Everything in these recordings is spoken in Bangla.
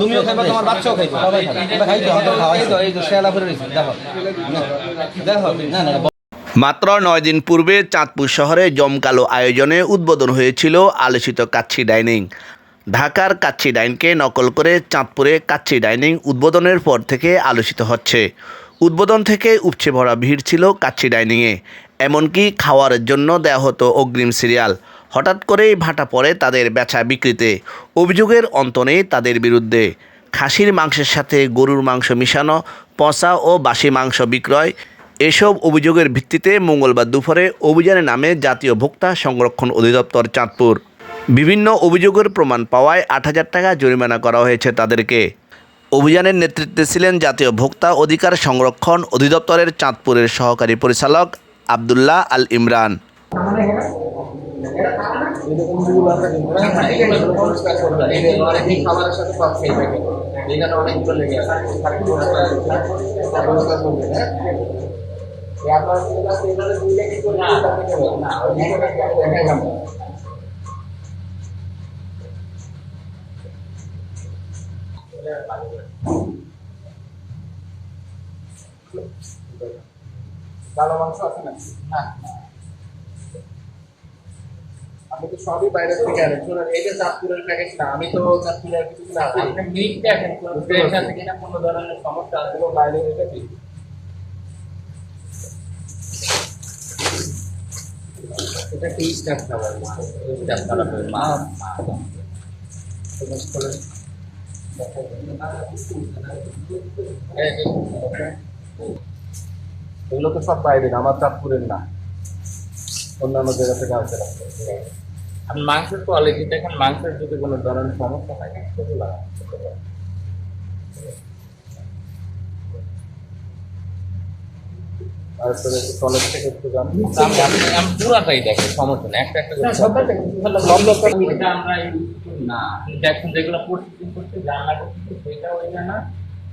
তুমিও খাইবা তোমার বাচ্চাও খাইবা। সবাই খাবে। আমরা খাই তো, খাওয়াই তো এই তো শেয়ালা করে রয়েছে দেখো। দেখো না না না, মাত্র নয় দিন পূর্বে চাঁদপুর শহরে জমকালো আয়োজনে উদ্বোধন হয়েছিল আলোচিত কাচ্ছি ডাইনিং। ঢাকার কাচ্ছি ডাইনকে নকল করে চাঁদপুরে কাচ্ছি ডাইনিং উদ্বোধনের পর থেকে আলোচিত হচ্ছে। উদ্বোধন থেকে উপচে ভরা ভিড় ছিল কাচ্ছি ডাইনিংয়ে। এমনকি খাওয়ার জন্য দেওয়া হতো অগ্রিম সিরিয়াল। হঠাৎ করেই ভাটা পড়ে তাদের বেচা বিক্রিতে। অভিযোগের অন্ত নেই তাদের বিরুদ্ধে। খাসির মাংসের সাথে গরুর মাংস মিশানো, পচা ও বাসি মাংস বিক্রয়, এসব অভিযোগের ভিত্তিতে মঙ্গলবার দুপুরে অভিযানের নামে জাতীয় ভোক্তা সংরক্ষণ অধিদপ্তর চাঁদপুর। বিভিন্ন অভিযোগের প্রমাণ পাওয়ায় আট হাজার টাকা জরিমানা করা হয়েছে তাদেরকে। অভিযানের নেতৃত্বে ছিলেন জাতীয় ভোক্তা অধিকার সংরক্ষণ অধিদপ্তরের চাঁদপুরের সহকারী পরিচালক আবদুল্লাহ আল ইমরান। সাথে অনেকগুলো লেগে আছে ভালো মাংস আছে না হ্যাঁ। আমি তো সবই বাইরে থেকে আনি শুনুন এই যে চাঁদপুরের প্যাকেট না আমি তো চাঁদপুরের কিছু না আপনি মিট দেখেন কোন ফ্রেশ আছে কিনা কোনো ধরনের সমস্যা আছে বাইরে এটা কি স্টাফ খাবার? স্টাফ খাবার মা এগুলো তো সব বাইরের আমার চাঁদপুরের না। অন্যান্য জায়গা থেকে আসে আর মাংসের কোয়ালিটি দেখেন মাংসের যদি কোনো ধরনের সমস্যা থাকে সেগুলো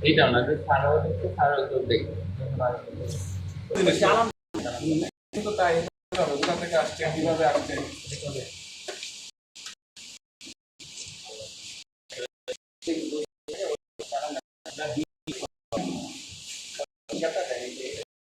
এইটাও না যে সারা দেখতে সারা দেখতে ওখান থেকে আসছে কীভাবে আসছে?